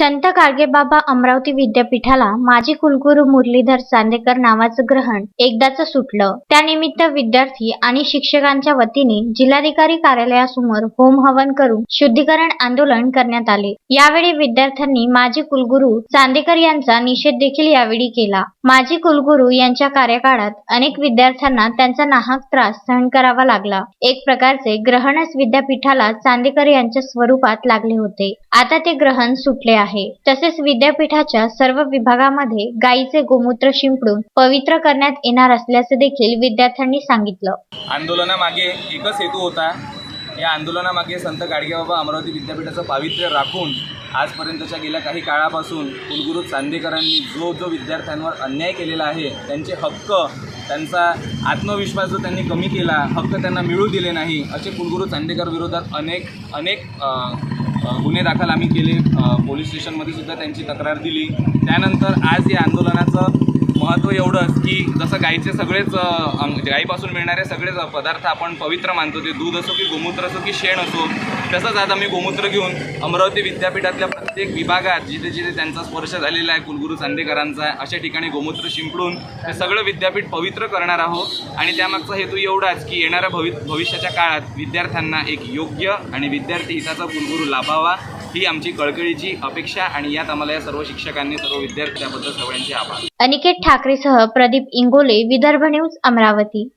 संत गाडगेबाबा अमरावती विद्यापीठाला माजी कुलगुरू मुरलीधर चांदेकर नावाचं ग्रहण एकदाच सुटलं. त्यानिमित्त विद्यार्थी आणि शिक्षकांच्या वतीने जिल्हाधिकारी कार्यालयासमोर होम हवन करून शुद्धीकरण आंदोलन करण्यात आले. यावेळी विद्यार्थ्यांनी माजी कुलगुरू चांदेकर यांचा निषेध देखील यावेळी केला. माजी कुलगुरू यांच्या कार्यकाळात अनेक विद्यार्थ्यांना त्यांचा नाहक त्रास सहन करावा लागला. एक प्रकारचे ग्रहणच विद्यापीठाला चांदेकर यांच्या स्वरूपात लागले होते. आता ते ग्रहण सुटले आहे. तसेच विद्यापीठाच्या सर्व विभागामध्ये गायीचे गोमूत्र शिंपडून पवित्र करण्यात येणार असल्याचे देखील विद्यार्थ्यांनी सांगितलं. आंदोलनामागे एकच हेतू होता. या आंदोलनामागे संत गाडगेबाबा अमरावती विद्यापीठाचं पावित्र्य राखून आजपर्यंतच्या गेल्या काही काळापासून कुलगुरू चांदेकरांनी जो जो विद्यार्थ्यांवर अन्याय केलेला आहे त्यांचे हक्क त्यांचा आत्मविश्वास जो त्यांनी कमी केला हक्क त्यांना मिळू दिले नाही असे कुलगुरू चांदेकर विरोधात अनेक अनेक गुन्हे दाखल आम्ही केले. पोलीस स्टेशनमध्ये सुद्धा त्यांची तक्रार दिली. त्यानंतर आज या आंदोलनाचं महत्त्व एवढंच की जसं गाईचे सगळेच गाईपासून मिळणारे सगळेच पदार्थ आपण पवित्र मानतो ते दूध असो की गोमूत्र असो की शेण असो तसंच आज आम्ही गोमूत्र घेऊन अमरावती विद्यापीठातल्या प्रत्येक विभागात जिथे जिथे त्यांचा स्पर्श झालेला आहे कुलगुरू चांदेकरांचा अशा ठिकाणी गोमूत्र शिंपडून ते सगळं विद्यापीठ पवित्र करणार आहोत. आणि त्यामागचा हेतू एवढाच की येणाऱ्या भवि भविष्याच्या काळात विद्यार्थ्यांना एक योग्य आणि विद्यार्थी हिताचा कुलगुरू लाभावा. ही आमची कळकळीची अपेक्षा आणि यात आम्हाला या सर्व शिक्षकांनी सर्व विद्यार्थ्यांबद्दल सगळ्यांचे आभार. अनिकेत ठाकरेसह प्रदीप इंगोले विदर्भ न्यूज अमरावती.